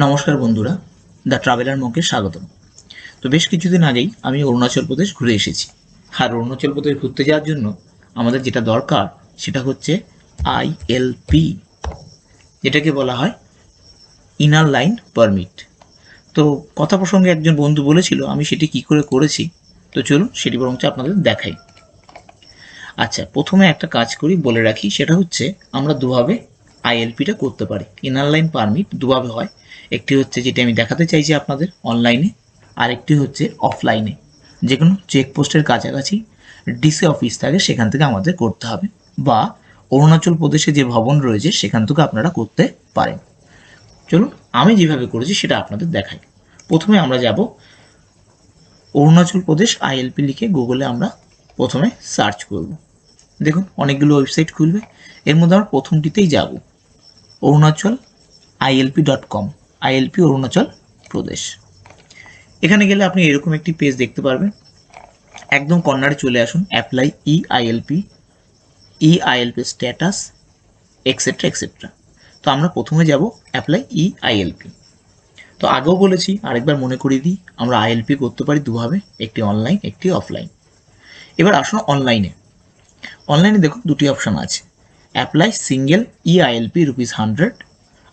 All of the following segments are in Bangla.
নমস্কার বন্ধুরা, দ্য ট্রাভেলার মকে স্বাগতম। তো বেশ কিছুদিন আগেই আমি অরুণাচল প্রদেশ ঘুরে এসেছি। আর অরুণাচল প্রদেশ ঘুরতে যাওয়ার জন্য আমাদের যেটা দরকার সেটা হচ্ছে আইএলপি যেটাকে বলা হয় ইনার লাইন পারমিট তো কথা প্রসঙ্গে একজন বন্ধু বলেছিল, আমি সেটি কি করে করেছি? তো চলুন সেটি বরঞ্চ আপনাদের দেখাই। আচ্ছা প্রথমে একটা কাজ করি, বলে রাখি, সেটা হচ্ছে আমরা দুভাবে আইএলপিটা করতে পারে। ইনার লাইন পারমিট দুভাবে হয়। একটি হচ্ছে যেটা আমি দেখাতে চাইছি আপনাদের অনলাইনে আর একটি হচ্ছে অফলাইনে যে কোনো চেকপোস্টের কাছাকাছি ডিসি অফিস থাকে, সেখান থেকে আমাদের করতে হবে। বা অরুণাচল প্রদেশে যে ভবন রয়েছে, সেখান থেকে আপনারা করতে পারেন। চলুন, আমি যেভাবে করেছি সেটা আপনাদের দেখাই। প্রথমে আমরা যাব অরুণাচল প্রদেশ আইএলপি লিখে গুগলে আমরা প্রথমে সার্চ করব। দেখুন, অনেকগুলো ওয়েবসাইট খুলবে। এর মধ্যে আমরা প্রথমটিতেই যাব। Arunachal ILP dot com ILP Arunachal Pradesh. এখানে গেলে আপনি এরকম একটি পেজ দেখতে পারবেন। একদম কর্নারে চলে আসুন apply e ILP e ILP status etcetera etcetera তো আমরা প্রথমে যাব অ্যাপ্লাই ই আইএলপি তো আগেও বলেছি, আরেকবার মনে করিয়ে দিই, আমরা আইএলপি করতে পারি দুভাবে, একটি অনলাইন একটি অফলাইন এবার আসুন অনলাইনে অনলাইনে দেখুন দুটি অপশান আছে। Apply single e ILP rupees hundred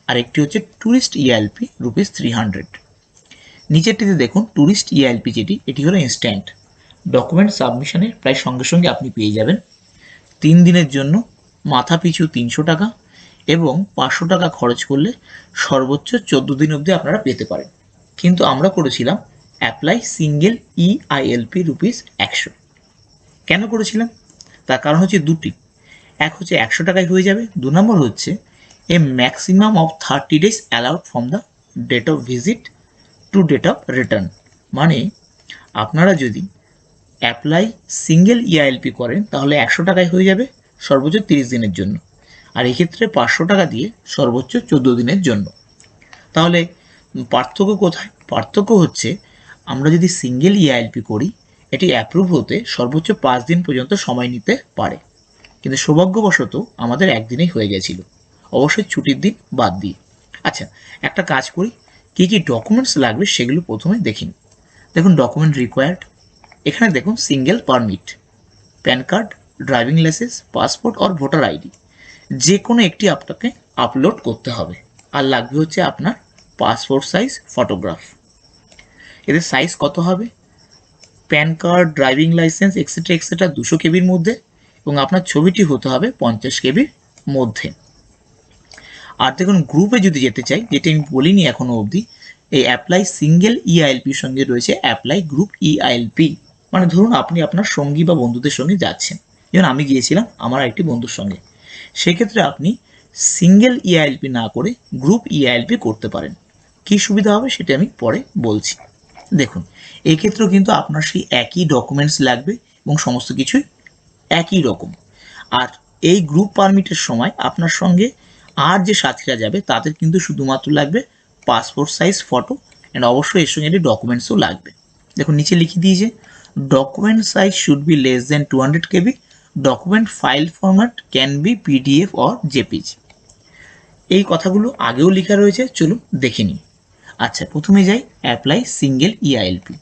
আর একটি হচ্ছে tourist e ILP rupees three hundred নিচেরটিতে দেখুন ট্যুরিস্ট ইআইএলপি যেটি, এটি হলো ইনস্ট্যান্ট ডকুমেন্ট সাবমিশনের প্রায় সঙ্গে সঙ্গে আপনি পেয়ে যাবেন। তিন দিনের জন্য মাথা পিছু তিনশো টাকা এবং পাঁচশো টাকা খরচ করলে সর্বোচ্চ চোদ্দ দিন অবধি আপনারা পেতে পারেন। কিন্তু আমরা করেছিলাম apply single e ILP rupees একশো। কেন করেছিলাম? তার কারণ হচ্ছে দুটি। এক হচ্ছে একশো টাকায় হয়ে যাবে, দু নম্বর হচ্ছে a maximum of thirty days allowed from the date of visit to date of return মানে আপনারা যদি অ্যাপ্লাই সিঙ্গেল ইআইএলপি করেন, তাহলে একশো টাকায় হয়ে যাবে সর্বোচ্চ তিরিশ দিনের জন্য। আর এক্ষেত্রে পাঁচশো টাকা দিয়ে সর্বোচ্চ চোদ্দ দিনের জন্য। তাহলে পার্থক্য কোথায়? পার্থক্য হচ্ছে আমরা যদি সিঙ্গেল ইআইএলপি করি, এটি অ্যাপ্রুভ হতে সর্বোচ্চ পাঁচ দিন পর্যন্ত সময় নিতে পারে। কিন্তু সৌভাগ্যবশত আমাদের একদিনেই হয়ে গেছিল অবশ্যই ছুটির দিন বাদ দিয়ে। আচ্ছা একটা কাজ করি। কী কী ডকুমেন্টস লাগবে সেগুলো প্রথমে দেখিন। দেখুন ডকুমেন্ট রিকোয়ার্ড এখানে দেখুন single permit PAN card driving licence passport আর ভোটার আইডি যে কোনো একটি আপনাকে আপলোড করতে হবে। আর লাগবে হচ্ছে আপনার পাসপোর্ট সাইজ ফটোগ্রাফ এদের সাইজ কত হবে? PAN card driving licence etcetera etcetera দুশো কেবির মধ্যে। এবং আপনার ছবিটি হতে হবে পঞ্চাশ কেবির মধ্যে। আর দেখুন গ্রুপে যদি যেতে চাই, যেটা আমি বলিনি এখনও অবধি, এই অ্যাপ্লাই সিঙ্গেল ইআইএলপির সঙ্গে রয়েছে অ্যাপ্লাই গ্রুপ ইআইএলপি মানে ধরুন, আপনি আপনার সঙ্গী বা বন্ধুদের সঙ্গে যাচ্ছেন। যেমন আমি গিয়েছিলাম আমার একটি বন্ধুর সঙ্গে। সেক্ষেত্রে আপনি সিঙ্গেল ইআইএলপি না করে গ্রুপ ইআইএলপি করতে পারেন। কী সুবিধা হবে সেটা আমি পরে বলছি। দেখুন এই ক্ষেত্রেও কিন্তু আপনার সেই একই ডকুমেন্টস লাগবে এবং সমস্ত কিছুই একই রকম। আর এই গ্রুপ পারমিটের সময় আপনার সঙ্গে আর যে সাথীরা যাবে, তাদের কিন্তু শুধুমাত্র লাগবে পাসপোর্ট সাইজ ফটো অ্যান্ড অবশ্যই এর সঙ্গে একটি ডকুমেন্টসও লাগবে। দেখুন, নিচে লিখে দিয়েছে document size should be less than two hundred KB document file format can be PDF or JPEG এই কথাগুলো আগেও লেখা রয়েছে, চলুন দেখে নিই। আচ্ছা প্রথমে যাই অ্যাপ্লাই সিঙ্গেল ইআইএলপি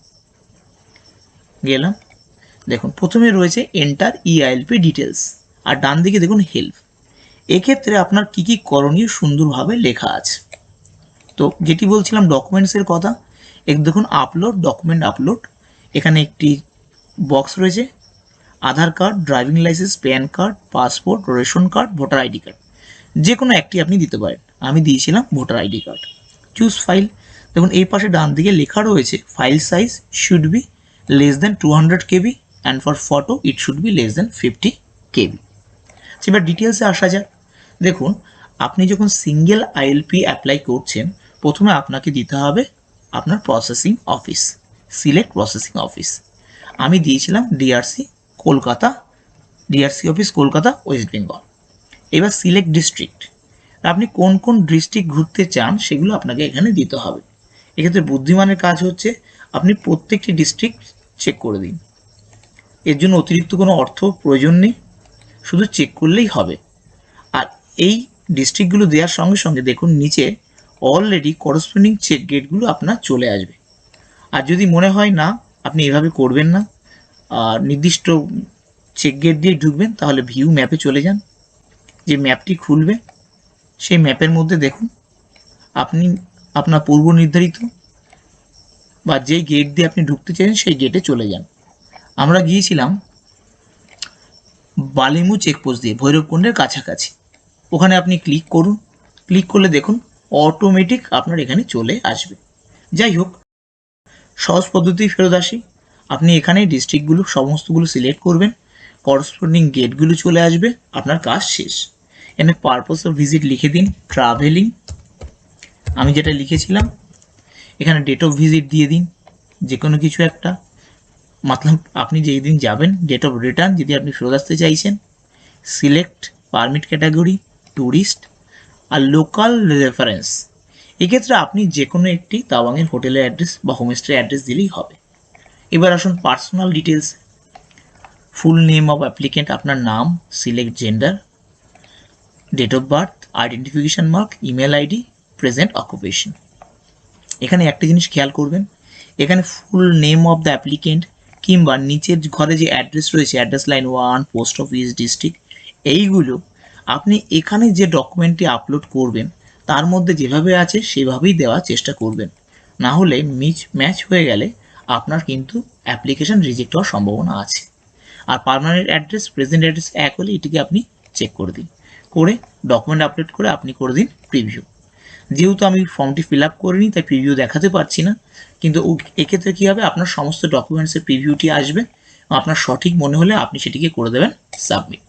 গেলাম। দেখুন, প্রথমে রয়েছে এন্টার ইআইএলপি ডিটেলস আর ডান দিকে দেখুন হেল্প এক্ষেত্রে আপনার কি কি করণীয় সুন্দরভাবে লেখা আছে। তো যেটি বলছিলাম ডকুমেন্টসের কথা, এক দেখুন আপলোড ডকুমেন্ট আপলোড এখানে একটি বক্স রয়েছে, Aadhaar card driving licence PAN card passport ration card voter ID card যে কোনো একটি আপনি দিতে পারেন। আমি দিয়েছিলাম voter ID card choose file দেখুন, এই পাশে ডান দিকে লেখা রয়েছে file size should be less than two hundred KB and for photo it should be less than fifty KB এবার ডিটেলসে আসা যাক। দেখুন, আপনি যখন সিঙ্গেল আইএলপি অ্যাপ্লাই করছেন, প্রথমে আপনাকে দিতে হবে আপনার processing office select processing office আমি দিয়েছিলাম DRC Kolkata DRC office Kolkata West Bengal এবার সিলেক্ট ডিস্ট্রিক্ট আপনি কোন কোন ডিস্ট্রিক্ট ঘুরতে চান, সেগুলো আপনাকে এখানে দিতে হবে। এক্ষেত্রে বুদ্ধিমানের কাজ হচ্ছে, আপনি প্রত্যেকটি ডিস্ট্রিক্ট চেক করে দিন। এর জন্য অতিরিক্ত কোনো অর্থ প্রয়োজন নেই। শুধু চেক করলেই হবে। আর এই ডিস্ট্রিক্টগুলো দেওয়ার সঙ্গে সঙ্গে দেখুন, নিচে অলরেডি করসপন্ডিং চেক গেটগুলো আপনার চলে আসবে। আর যদি মনে হয় না, আপনি এভাবে করবেন না আর নির্দিষ্ট চেক গেট দিয়ে ঢুকবেন, তাহলে ভিউ ম্যাপে চলে যান। যে ম্যাপটি খুলবে, সেই ম্যাপের মধ্যে দেখুন, আপনি আপনার পূর্ব নির্ধারিত বা যেই গেট দিয়ে আপনি ঢুকতে চাইছেন, সেই গেটে চলে যান। আমরা গিয়েছিলাম বালিমু চেকপোস্ট দিয়ে, ভৈরবকুণ্ডের কাছাকাছি। ওখানে আপনি ক্লিক করুন ক্লিক করলে দেখুন অটোমেটিক আপনার এখানে চলে আসবে। যাই হোক, সহজ পদ্ধতি ফেরত আসি। আপনি এখানে ডিস্ট্রিক্টগুলো সমস্তগুলো সিলেক্ট করবেন করসপন্ডিং গেটগুলো চলে আসবে, আপনার কাজ শেষ। এখানে পারপোজ অফ ভিজিট লিখে দিন ট্রাভেলিং আমি যেটা লিখেছিলাম, এখানে ডেট অফ ভিজিট দিয়ে দিন যে কোনো কিছু একটা। মতলব আপনি যেই দিন যাবেন ডেট অফ রিটার্ন যদি আপনি ফেরত আসতে চাইছেন সিলেক্ট পারমিট ক্যাটাগরি ট্যুরিস্ট আর লোকাল রেফারেন্স এক্ষেত্রে আপনি যে কোনো একটি তাওয়াংয়ের হোটেলের অ্যাড্রেস বা হোমস্টে অ্যাড্রেস দিলেই হবে। এবার আসুন personal details full name of applicant আপনার নাম select gender date of birth identification mark email ID present occupation এখানে একটা জিনিস খেয়াল করবেন, এখানে full name of the applicant কিংবা নিচের ঘরে যে অ্যাড্রেস রয়েছে address line one post office district এইগুলো আপনি এখানে যে ডকুমেন্টটি আপলোড করবেন, তার মধ্যে যেভাবে আছে সেভাবেই দেওয়ার চেষ্টা করবেন। না হলে মিচ ম্যাচ হয়ে গেলে আপনার কিন্তু অ্যাপ্লিকেশন রিজেক্ট হওয়ার সম্ভাবনা আছে। আর পার্মানেন্ট অ্যাড্রেস প্রেজেন্ট অ্যাড্রেস এক হলে এটিকে আপনি চেক করে দিন। করে ডকুমেন্ট আপলোড করে আপনি করে দিন প্রিভিউ যেহেতু আমি ফর্মটি ফিল আপ করিনি, তাই প্রিভিউ দেখাতে পারছি না। কিন্তু এক্ষেত্রে কী হবে? আপনার সমস্ত ডকুমেন্টসের প্রিভিউটি আসবে। আপনার সঠিক মনে হলে আপনি সেটিকে করে দেবেন সাবমিট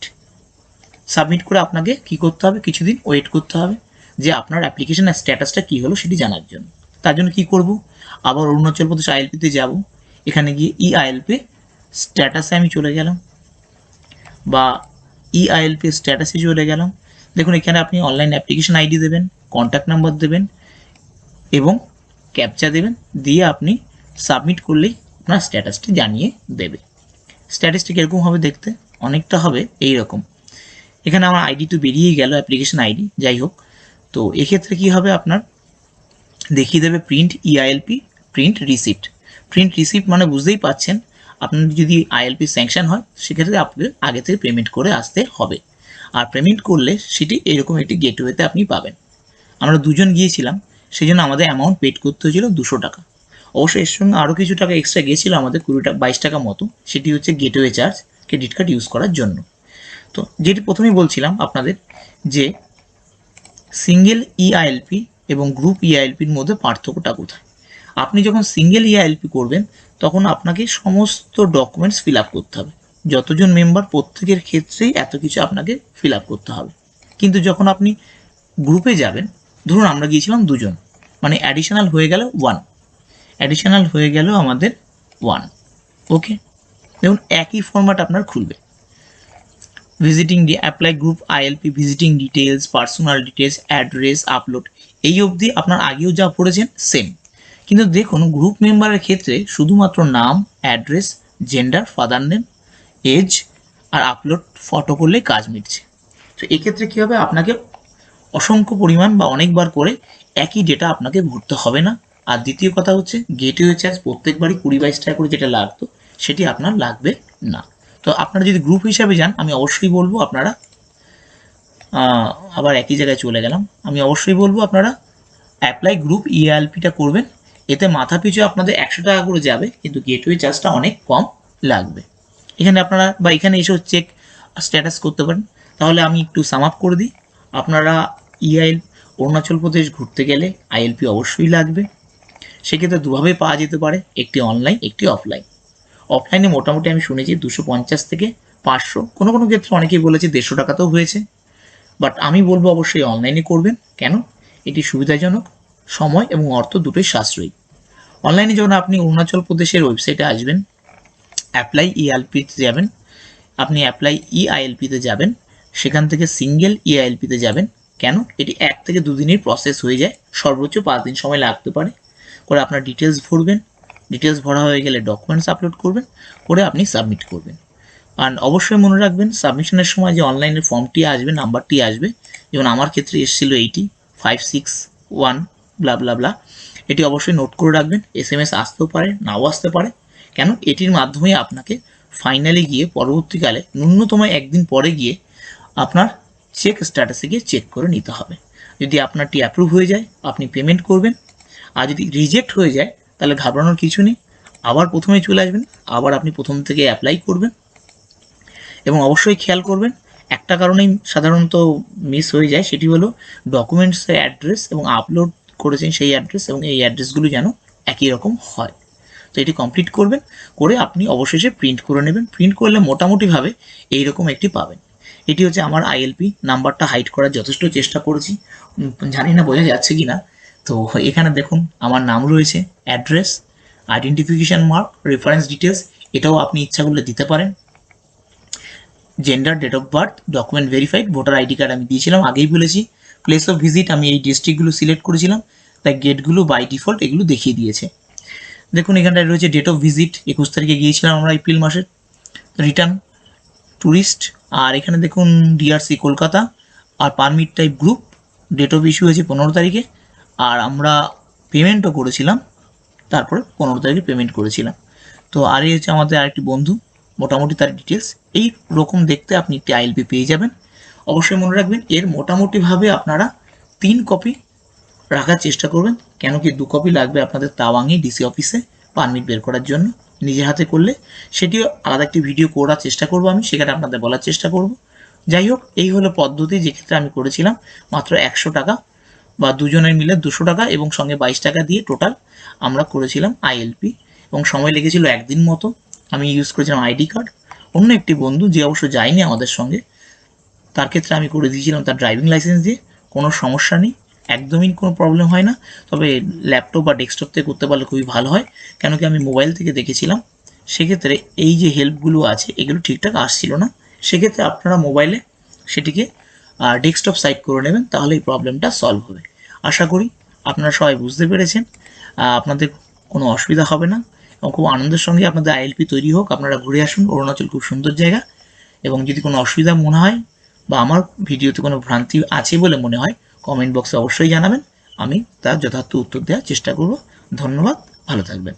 সাবমিট করে আপনাকে কি করতে হবে? কিছুদিন ওয়েট করতে হবে যে আপনার অ্যাপ্লিকেশনের স্ট্যাটাসটা কী হলো সেটি জানার জন্য। তার জন্য কী করব? আবার অরুণাচল প্রদেশ আইএলপিতে যাব। এখানে গিয়ে ই আইএলপি স্ট্যাটাসে আমি চলে গেলাম বা ই আইএলপি স্ট্যাটাসে চলে গেলাম। দেখুন, এখানে আপনি অনলাইন অ্যাপ্লিকেশন আইডি দেবেন। কন্ট্যাক্ট নাম্বার দেবেন এবং ক্যাপচা দেবেন, দিয়ে আপনি সাবমিট করলেই আপনার স্ট্যাটাসটি জানিয়ে দেবে। স্ট্যাটাসটি কীরকম হবে দেখতে? অনেকটা হবে এই রকম এখানে আমার আইডি তো বেরিয়েই গেল অ্যাপ্লিকেশন আইডি যাই হোক। তো এক্ষেত্রে কি হবে আপনার? দেখিয়ে দেবে print e ILP print receipt print receipt মানে বুঝতেই পাচ্ছেন, আপনার যদি আইএলপি স্যাংশন হয়, সেক্ষেত্রে আপনাকে আগে থেকে পেমেন্ট করে আসতে হবে। আর পেমেন্ট করলে সেটি এরকম একটি গেটওয়েতে আপনি পাবেন। আমরা দুজন গিয়েছিলাম সেই জন্য আমাদের অ্যামাউন্ট পেড করতে হয়েছিল দুশো টাকা। অবশ্যই এর সঙ্গে আরও কিছু টাকা এক্সট্রা গিয়েছিল আমাদের কুড়ি টাকা, বাইশ টাকা মতো, সেটি হচ্ছে gateway charge credit card use করার জন্য। তো যেটি প্রথমেই বলছিলাম আপনাদের যে সিঙ্গেল ইআইএলপি এবং গ্রুপ ইআইএলপির মধ্যে পার্থক্যটা কোথায়? আপনি যখন সিঙ্গেল ইআইএলপি করবেন, তখন আপনাকে সমস্ত ডকুমেন্টস ফিল আপ করতে হবে। যতজন মেম্বার প্রত্যেকের ক্ষেত্রেই এত কিছু আপনাকে ফিল আপ করতে হবে। কিন্তু যখন আপনি গ্রুপে যাবেন ধরুন আমরা গিয়েছিলাম দুজন। মানে অ্যাডিশনাল হয়ে গেল ওয়ান অ্যাডিশনাল হয়ে গেল আমাদের ওয়ান ওকে দেখুন, একই ফরম্যাট আপনার খুলবে। Visiting D apply group ILP visiting details personal details address upload এই অবধি আপনার আগেও যা পড়েছেন সেম কিন্তু দেখুন গ্রুপ মেম্বারের ক্ষেত্রে শুধুমাত্র নাম address gender father name age আর আপলোড ফটো করলে কাজ মিটছে। তো এক্ষেত্রে কী হবে? আপনাকে অসংখ্য পরিমাণ বা অনেকবার করে একই ডেটা আপনাকে ভরতে হবে না। আর দ্বিতীয় কথা হচ্ছে গেটওয়ে চার্জ প্রত্যেকবারই কুড়ি বাইশ টাকা করে যেটা লাগতো, সেটি আপনার লাগবে না। তো আপনারা যদি গ্রুপ হিসাবে যান, আমি অবশ্যই বলব আপনারা আবার একই জায়গায় চলে গেলাম। আমি অবশ্যই বলব আপনারা অ্যাপ্লাই গ্রুপ ইএলপিটা করবেন। এতে মাথা পিছু আপনাদের একশো টাকা করে যাবে, কিন্তু গেটওয়ে চার্জটা অনেক কম লাগবে। এখানে আপনারা বা এখানে এসেও চেক স্ট্যাটাস করতে পারেন। তাহলে আমি একটু সাম আপ করে দিই। আপনারা ইআইএল অরুণাচল প্রদেশ ঘুরতে গেলে আইএলপি অবশ্যই লাগবে। সেক্ষেত্রে দুভাবে পাওয়া যেতে পারে, একটি অনলাইন একটি অফলাইন অফলাইনে মোটামুটি আমি শুনেছি দুশো পঞ্চাশ থেকে পাঁচশো, কোনো কোনো ক্ষেত্রে অনেকেই বলেছে দেড়শো টাকাতেও হয়েছে। বাট আমি বলব অবশ্যই অনলাইনে করবেন। কেন? এটি সুবিধাজনক, সময় এবং অর্থ দুটোই সাশ্রয়ী। অনলাইনে যখন আপনি অরুণাচল প্রদেশের ওয়েবসাইটে আসবেন অ্যাপ্লাই ইআইএলপিতে যাবেন, আপনি অ্যাপ্লাই ইআইএলপিতে যাবেন সেখান থেকে সিঙ্গেল ইআইএলপিতে যাবেন। কেন? এটি এক থেকে দুদিনের প্রসেস হয়ে যায়। সর্বোচ্চ পাঁচ দিন সময় লাগতে পারে। করে আপনার ডিটেলস ভরবেন। ডিটেলস ভরা হয়ে গেলে ডকুমেন্টস আপলোড করবেন। করে আপনি সাবমিট করবেন। আর অবশ্যই মনে রাখবেন সাবমিশনের সময় যে অনলাইনের ফর্মটি আসবে নাম্বারটি আসবে, যেমন আমার ক্ষেত্রে এসেছিল eighty five six one blah blah blah এটি অবশ্যই নোট করে রাখবেন। এস এম এস আসতেও পারে, নাও আসতে পারে। কেন? এটির মাধ্যমে আপনাকে ফাইনালি গিয়ে পরবর্তীকালে ন্যূনতম একদিন পরে গিয়ে আপনার চেক স্ট্যাটাসে গিয়ে চেক করে নিতে হবে। যদি আপনারটি অ্যাপ্রুভ হয়ে যায়, আপনি পেমেন্ট করবেন। আর যদি রিজেক্ট হয়ে যায়, তাহলে ঘাবড়ানোর কিছু নেই। আবার প্রথমে চলে আসবেন, আবার আপনি প্রথম থেকে অ্যাপ্লাই করবেন। এবং অবশ্যই খেয়াল করবেন, একটা কারণেই সাধারণত মিস হয়ে যায়, সেটি হলো ডকুমেন্টসের অ্যাড্রেস এবং আপলোড করেছেন সেই অ্যাড্রেস এবং এই অ্যাড্রেসগুলো যেন একই রকম হয়। তো এটি কমপ্লিট করবেন, করে আপনি অবশেষে প্রিন্ট করে নেবেন। প্রিন্ট করলে মোটামুটিভাবে এইরকম একটি পাবেন। এটি হচ্ছে আমার আইএলপি নাম্বারটা হাইড করার যথেষ্ট চেষ্টা করেছি। জানি না বোঝা যাচ্ছে কি না তো এখানে দেখুন, আমার নাম রয়েছে address identification mark reference details এটাও আপনি ইচ্ছা করলে দিতে পারেন। Gender date of birth document verified voter ID card আমি দিয়েছিলাম, আগেই বলেছি প্লেস অফ ভিজিট আমি এই ডিস্ট্রিক্টগুলো সিলেক্ট করেছিলাম, তাই গেটগুলো বাই ডিফল্ট এগুলো দেখিয়ে দিয়েছে। দেখুন, এখানটায় রয়েছে ডেট অফ ভিজিট একুশ তারিখে গিয়েছিলাম আমরা এপ্রিল মাসের। রিটার্ন ট্যুরিস্ট আর এখানে দেখুন DRC Kolkata, R permit type group date of issue হয়েছে পনেরো তারিখে, আর আমরা পেমেন্টও করেছিলাম, তারপরে পনেরো তারিখে পেমেন্ট করেছিলাম। তো আর এই হচ্ছে আমাদের আরেকটি বন্ধু, মোটামুটি তার ডিটেলস এই রকম দেখতে আপনি একটি আইএলপি পেয়ে যাবেন। অবশ্যই মনে রাখবেন, এর মোটামুটিভাবে আপনারা তিন কপি রাখার চেষ্টা করবেন, কেন কি দু কপি লাগবে আপনাদের তাওয়াংয়ে ডিসি অফিসে পারমিট বের করার জন্য। নিজে হাতে করলে, সেটিও আলাদা একটি ভিডিও করার চেষ্টা করব আমি, সেখানে আপনাদের বলার চেষ্টা করব। যাই হোক, এই হলো পদ্ধতি যেক্ষেত্রে আমি করেছিলাম, মাত্র একশো টাকা বা দুজনের মিলে দুশো টাকা এবং সঙ্গে বাইশ টাকা দিয়ে টোটাল আমরা করেছিলাম আইএলপি এবং সময় লেগেছিল একদিন মতো। আমি ইউজ করেছিলাম আইডি কার্ড অন্য একটি বন্ধু, যে অবশ্য যায়নি আমাদের সঙ্গে, তার ক্ষেত্রে আমি করে দিয়েছিলাম তার ড্রাইভিং লাইসেন্স দিয়ে, কোনো সমস্যা নেই। একদমই কোনো প্রবলেম হয় না। তবে ল্যাপটপ বা ডেস্কটপ থেকে করতে পারলে খুবই ভালো হয়। কেন কি আমি মোবাইল থেকে দেখেছিলাম। সেক্ষেত্রে এই যে হেল্পগুলো আছে, এগুলো ঠিকঠাক আসছিল না। সেক্ষেত্রে আপনারা মোবাইলে সেটিকে ডেস্কটপ সাইট করে নেবেন, তাহলে এই প্রবলেমটা সলভ হবে। আশা করি আপনারা সবাই বুঝতে পেরেছেন। আপনাদের কোনো অসুবিধা হবে না। এবং খুব আনন্দের সঙ্গে আপনাদের আইএলপি তৈরি হোক। আপনারা ঘুরে আসুন, অরুণাচল খুব সুন্দর জায়গা। এবং যদি কোনো অসুবিধা মনে হয় বা আমার ভিডিওতে কোনো ভ্রান্তি আছে বলে মনে হয় কমেন্ট বক্সে অবশ্যই জানাবেন। আমি তার যথার্থ উত্তর দেওয়ার চেষ্টা করব। ধন্যবাদ। ভালো থাকবেন।